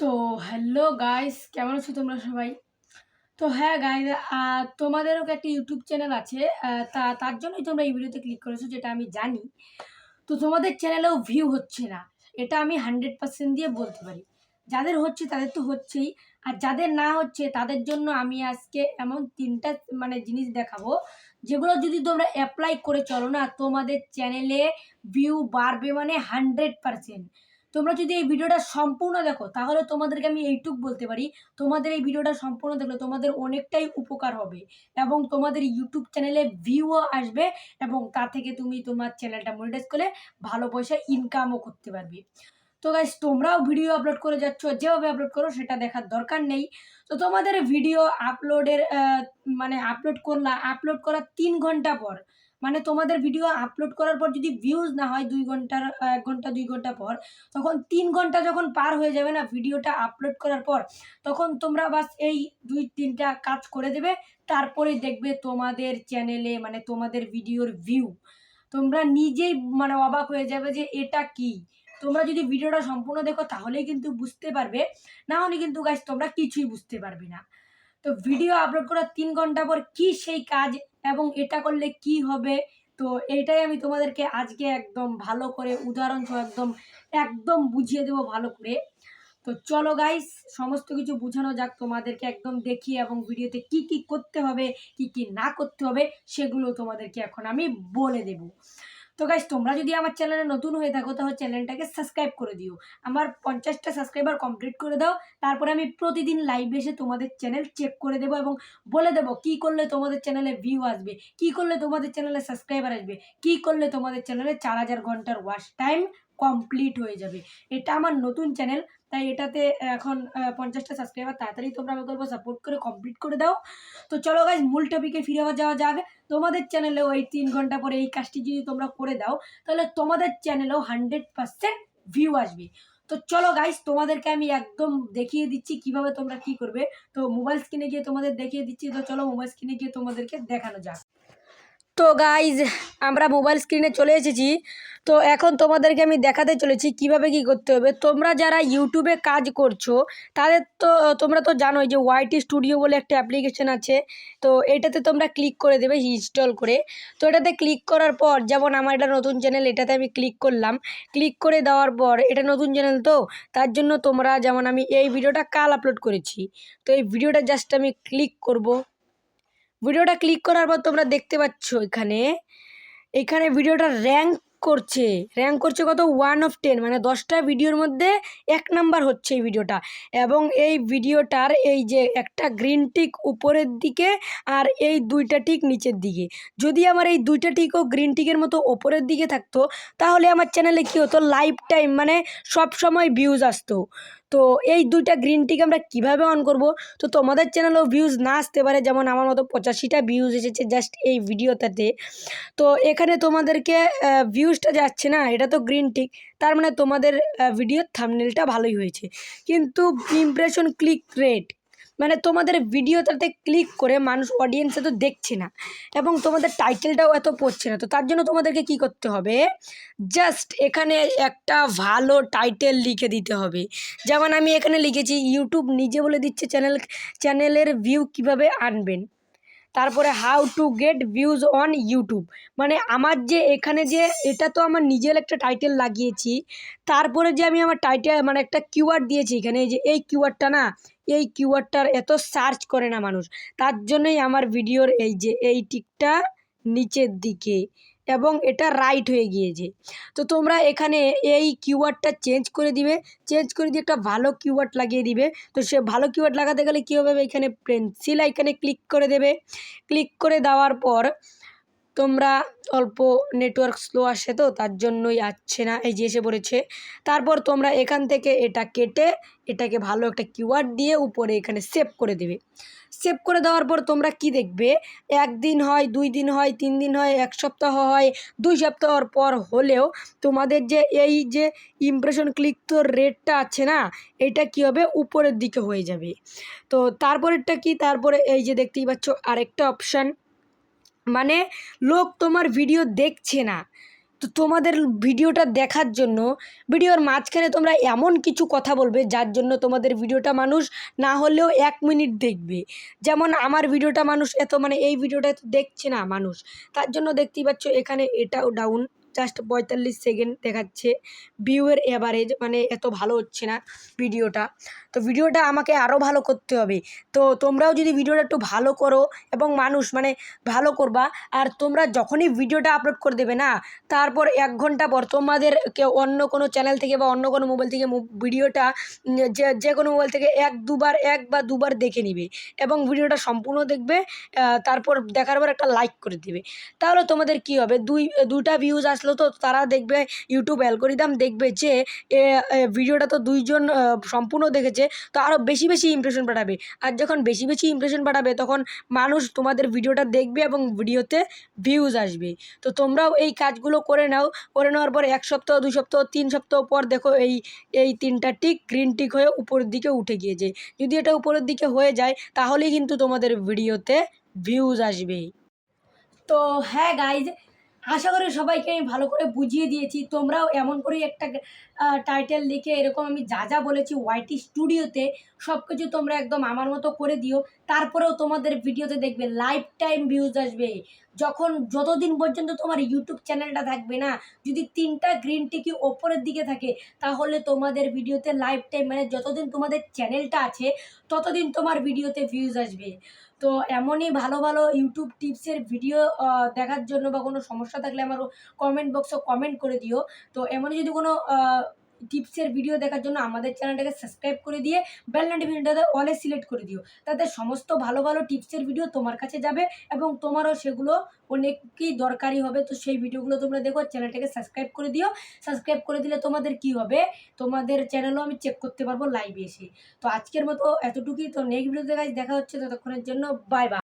তো hello guys কেমন আছো তোমরা সবাই? তো হ্যাঁ গাইস তোমাদেরও একটা ইউটিউব চ্যানেল আছে তা, তার জন্যই তোমরা এই ভিডিওতে ক্লিক করেছ, যেটা আমি জানি। তো তোমাদের চ্যানেলেও ভিউ হচ্ছে না, এটা আমি হান্ড্রেড পার্সেন্ট দিয়ে বলতে পারি। যাদের হচ্ছে, তাদের তো হচ্ছেই, আর যাদের না হচ্ছে, তাদের জন্য আমি আজকে এমন তিনটা মানে জিনিস দেখাবো, যেগুলো যদি তোমরা অ্যাপ্লাই করে চলো না, তোমাদের চ্যানেলে ভিউ বাড়বে মানে হান্ড্রেড পার্সেন্ট তোমরা যদি এই ভিডিওটা সম্পূর্ণ দেখো, তাহলে তোমাদেরকে আমি এইটুক বলতে পারি। তোমাদের এই ভিডিওটা সম্পূর্ণ দেখলে তোমাদের অনেকটাই উপকার হবে এবং তোমাদের ইউটিউব চ্যানেলে ভিউও আসবে এবং তা থেকে তুমি তোমার চ্যানেলটা মনিটাইজ করে ভালো পয়সা ইনকামও করতে পারবে। তো গাইস তোমরাও ভিডিও আপলোড করে যাচ্ছ, যেভাবে আপলোড করো সেটা দেখার দরকার নেই। তো তোমাদের ভিডিও আপলোডের মানে আপলোড করলা আপলোড করার তিন ঘণ্টা পর মানে তোমাদের ভিডিও আপলোড করার পর যদি ভিউজ না হয় দুই ঘণ্টার, এক ঘণ্টা, দুই ঘণ্টা পর, তখন তিন ঘণ্টা যখন পার হয়ে যাবে না ভিডিওটা আপলোড করার পর, তখন তোমরা বাস এই দুই, তিনটা কাজ করে দেবে, তারপরে দেখবে তোমাদের চ্যানেলে মানে তোমাদের ভিডিওর ভিউ তোমরা নিজেই মানে অবাক হয়ে যাবে যে এটা কি? তোমরা যদি ভিডিওটা সম্পূর্ণ দেখো তাহলেই কিন্তু বুঝতে পারবে, না হলে কিন্তু গাছ তোমরা কিছুই বুঝতে পারবে না। তো ভিডিও আপলোড করার তিন ঘণ্টা পর কি সেই কাজ এবং এটা করলে কি হবে? তো এটাই আমি তোমাদেরকে আজকে একদম ভালো করে, উদাহরণ সহ একদম একদম বুঝিয়ে দেবো ভালো করে। তো চলো গাইস সমস্ত কিছু বোঝানো যাক তোমাদেরকে, একদম দেখিয়ে এবং ভিডিওতে কি কি করতে হবে, কি কি না করতে হবে, সেগুলো তোমাদেরকে এখন আমি বলে দেব। তো গাইস তোমরা যদি আমার চ্যানেলে নতুন হয়ে থাকো, তাহলে চ্যানেলটাকে সাবস্ক্রাইব করে দিও। আমার পঞ্চাশটা সাবস্ক্রাইবার কমপ্লিট করে দাও, তারপরে আমি প্রতিদিন লাইভ এসে তোমাদের চ্যানেল চেক করে দেবো এবং বলে দেবো কি করলে তোমাদের চ্যানেলে ভিউ আসবে, কি করলে তোমাদের চ্যানেলে সাবস্ক্রাইবার আসবে, কি করলে তোমাদের চ্যানেলে চার হাজার ঘণ্টার ওয়াশ টাইম কমপ্লিট হয়ে যাবে। এটা আমার নতুন চ্যানেল তাই এটাতে এখন পঞ্চাশটা সাবস্ক্রাইবার তাড়াতাড়ি তোমরা আমাকে বলব সাপোর্ট করে কমপ্লিট করে দাও। তো চলো গাইজ মূল টপিকে ফিরে যাওয়া যাক। তোমাদের চ্যানেলেও এই তিন ঘণ্টা পরে এই কাজটি যদি তোমরা করে দাও, তাহলে তোমাদের চ্যানেলেও হান্ড্রেড পার্সেন্ট ভিউ আসবে। তো চলো গাইস তোমাদেরকে আমি একদম দেখিয়ে দিচ্ছি কীভাবে তোমরা কি করবে। তো মোবাইল স্ক্রিনে গিয়ে তোমাদের দেখিয়ে দিচ্ছি। তো চলো মোবাইল স্ক্রিনে গিয়ে তোমাদেরকে দেখানো যাক। তো গাইজ আমরা মোবাইল স্ক্রিনে চলে এসেছি। তো এখন তোমাদেরকে আমি দেখাতে চলেছি কীভাবে কি করতে হবে। তোমরা যারা ইউটিউবে কাজ করছ, তাদের তো, তোমরা তো জানোই যে ওয়াইটি স্টুডিও বলে একটা অ্যাপ্লিকেশন আছে। তো এটাতে তোমরা ক্লিক করে দেবে ইনস্টল করে। তো এটাতে ক্লিক করার পর, যেমন আমার এটা নতুন চ্যানেল এটাতে আমি ক্লিক করলাম। ক্লিক করে দেওয়ার পর, এটা নতুন চ্যানেল তো, তার জন্য তোমরা, যেমন আমি এই ভিডিওটা কাল আপলোড করেছি। তো এই ভিডিওটা জাস্ট আমি ক্লিক করব। ভিডিওটা ক্লিক করার পর তোমরা দেখতে পাচ্ছ এখানে। এখানে ভিডিওটা র্যাঙ্ক করছে। র্যাঙ্ক করছে কত? ওয়ান অফ টেন মানে দশটা ভিডিওর মধ্যে এক নাম্বার হচ্ছে এই ভিডিওটা। এবং এই ভিডিওটার এই যে একটা গ্রিন টিক উপরের দিকে আর এই দুইটা টিক নিচের দিকে। যদি আমার এই দুইটা টিকও গ্রিন টিকের মতো ওপরের দিকে থাকতো, তাহলে আমার চ্যানেলে কী হতো? লাইফ টাইম মানে সব সময় ভিউজ আসতো। তো এই দুইটা গ্রিন টিকে আমরা কীভাবে অন করব? তো তোমাদের চ্যানেলেও ভিউজ না আসতে পারে, যেমন আমার মতো পঁচাশিটা ভিউজ এসেছে জাস্ট এই ভিডিওটাতে তো এখানে তোমাদেরকে ভিউজটা যাচ্ছে না, এটা তো গ্রিন টিক তার মানে তোমাদের ভিডিওর থামনেলটা ভালোই হয়েছে। কিন্তু ইমপ্রেশন ক্লিক রেট মানে তোমাদের ভিডিওটাতে ক্লিক করে মানুষ অডিয়েন্সে তো দেখছে না। এবং তোমাদের টাইটেলটাও এত পড়ছে না। তো তার জন্য তোমাদেরকে কি করতে হবে? জাস্ট এখানে একটা ভালো টাইটেল লিখে দিতে হবে। যেমন আমি এখানে লিখেছি ইউটিউব নিজে বলে দিচ্ছে চ্যানেল চ্যানেলের ভিউ কীভাবে আনবেন? তারপরে how to get views on YouTube মানে আমার যে এখানে যে এটা তো আমার নিজের একটা টাইটেল লাগিয়েছি। তারপরে যে আমি আমার টাইটেল মানে একটা কিউআর দিয়েছি এখানে, এই যে এই কিউআরটা না, এই কিউআরটার এত সার্চ করে না মানুষ। তার জন্যই আমার ভিডিওর এই যে এই টিকটা নিচের দিকে। এবং এটা রাইট হয়ে গিয়েছে। তো তোমরা এখানে এই কিওয়ার্ডটা চেঞ্জ করে দিবে। চেঞ্জ করে দিয়ে একটা ভালো কিওয়ার্ড লাগিয়ে দিবে। তো সে ভালো কিওয়ার্ড লাগাতে গেলে কী হবে? এখানে পেন্সিল এখানে ক্লিক করে দেবে। ক্লিক করে দেওয়ার পর তোমরা অল্প নেটওয়ার্ক স্লো আসে তো, তার জন্যই আসছে না। এই যে এসে পড়েছে। তারপর তোমরা এখান থেকে এটা কেটে, এটাকে ভালো একটা কিওয়ার্ড দিয়ে উপরে এখানে সেভ করে দেবে। সেভ করে দেওয়ার পর তোমরা কি দেখবে? একদিন হয়, দুই দিন হয়, তিন দিন হয়, এক সপ্তাহ হয়, দুই সপ্তাহর পর হলেও তোমাদের যে এই যে ইমপ্রেশন ক্লিক তো রেটটা আছে না, এটা কি হবে? উপরের দিকে হয়ে যাবে। তো তারপরেরটা কি? তারপরে এই যে দেখতেই পাচ্ছ, আরেকটা অপশান মানে লোক তোমার ভিডিও দেখছে না। তো তোমাদের ভিডিওটা দেখার জন্য ভিডিওর মাঝখানে তোমরা এমন কিছু কথা বলবে, যার জন্য তোমাদের ভিডিওটা মানুষ না হলেও এক মিনিট দেখবে। যেমন আমার ভিডিওটা মানুষ এত মানে এই ভিডিওটা দেখছে না মানুষ। তার জন্য দেখতেই পাচ্ছ এখানে এটাও ডাউন জাস্ট পঁয়তাল্লিশ সেকেন্ড দেখাচ্ছে। ভিউয়ের অ্যাভারেজ মানে এত ভালো হচ্ছে না ভিডিওটা। তো ভিডিওটা আমাকে আরও ভালো করতে হবে। তো তোমরাও যদি ভিডিওটা একটু ভালো করো এবং মানুষ মানে ভালো করবা, আর তোমরা যখনই ভিডিওটা আপলোড করে দেবে না, তারপর এক ঘণ্টা পর তোমাদের অন্য কোনো চ্যানেল থেকে বা অন্য কোনো মোবাইল থেকে ভিডিওটা যে যে কোনো মোবাইল থেকে এক দুবার, এক বা দুবার দেখে নিবে এবং ভিডিওটা সম্পূর্ণ দেখবে তারপর দেখার পর একটা লাইক করে দেবে। তাহলে তোমাদের কি হবে? দুই দুটা ভিউজ আসলো তো তারা দেখবে ইউটিউব অ্যালগোরিদম দেখবে যে ভিডিওটা তো দুইজন সম্পূর্ণ দেখেছে, তো আরও বেশি বেশি ইমপ্রেশন পাঠাবে। আর যখন বেশি বেশি ইমপ্রেশন পাঠাবে, তখন মানুষ তোমাদের ভিডিওটা দেখবে এবং ভিডিওতে ভিউজ আসবে। তো তোমরাও এই কাজগুলো করে নাও। করে নেওয়ার পর এক সপ্তাহ, দুই সপ্তাহ, তিন সপ্তাহ পর দেখো এই এই তিনটা টিক গ্রিন টিক হয়ে উপরের দিকে উঠে গিয়েছে। যদি এটা উপরের দিকে হয়ে যায়, তাহলেই কিন্তু তোমাদের ভিডিওতে ভিউজ আসবে তো হ্যাঁ গাইজ আশা করি সবাইকে আমি ভালো করে বুঝিয়ে দিয়েছি। তোমরাও এমন করেই একটা টাইটেল লিখে এরকম আমি যা যা বলেছি ওয়াইটি স্টুডিওতে সব কিছু তোমরা একদম আমার মতো করে দিও। তারপরেও তোমাদের ভিডিওতে দেখবে লাইফ টাইম ভিউজ আসবে। যখন যতদিন পর্যন্ত তোমার ইউটিউব চ্যানেলটা থাকবে না, যদি তিনটা গ্রিন টিকি ওপরের দিকে থাকে, তাহলে তোমাদের ভিডিওতে লাইফ টাইম মানে যতদিন তোমাদের চ্যানেলটা আছে, ততদিন তোমার ভিডিওতে ভিউজ আসবে। তো এমনই ভালো ভালো ইউটিউব টিপসের ভিডিও দেখার জন্য বা কোনো সমস্যা থাকলে আমার কমেন্ট বক্সে কমেন্ট করে দিও। তো এমনই যদি কোনো টিপসের ভিডিও দেখার জন্য আমাদের চ্যানেলটাকে সাবস্ক্রাইব করে দিয়ে বেল নোটিফিকেশনটাতে অলে সিলেক্ট করে দিও। তাতে সমস্ত ভালো ভালো টিপসের ভিডিও তোমার কাছে যাবে এবং তোমারও সেগুলো অনেকই দরকারি হবে। তো সেই ভিডিওগুলো তোমরা দেখো, চ্যানেলটাকে সাবস্ক্রাইব করে দিও। সাবস্ক্রাইব করে দিলে তোমাদের কি হবে? তোমাদের চ্যানেলও আমি চেক করতে পারব লাইভে এসে। তো আজকের মতো এতটুকুই। তো নেক্সট ভিডিওতে গাইজ দেখা হচ্ছে ততক্ষণের জন্য। Bye bye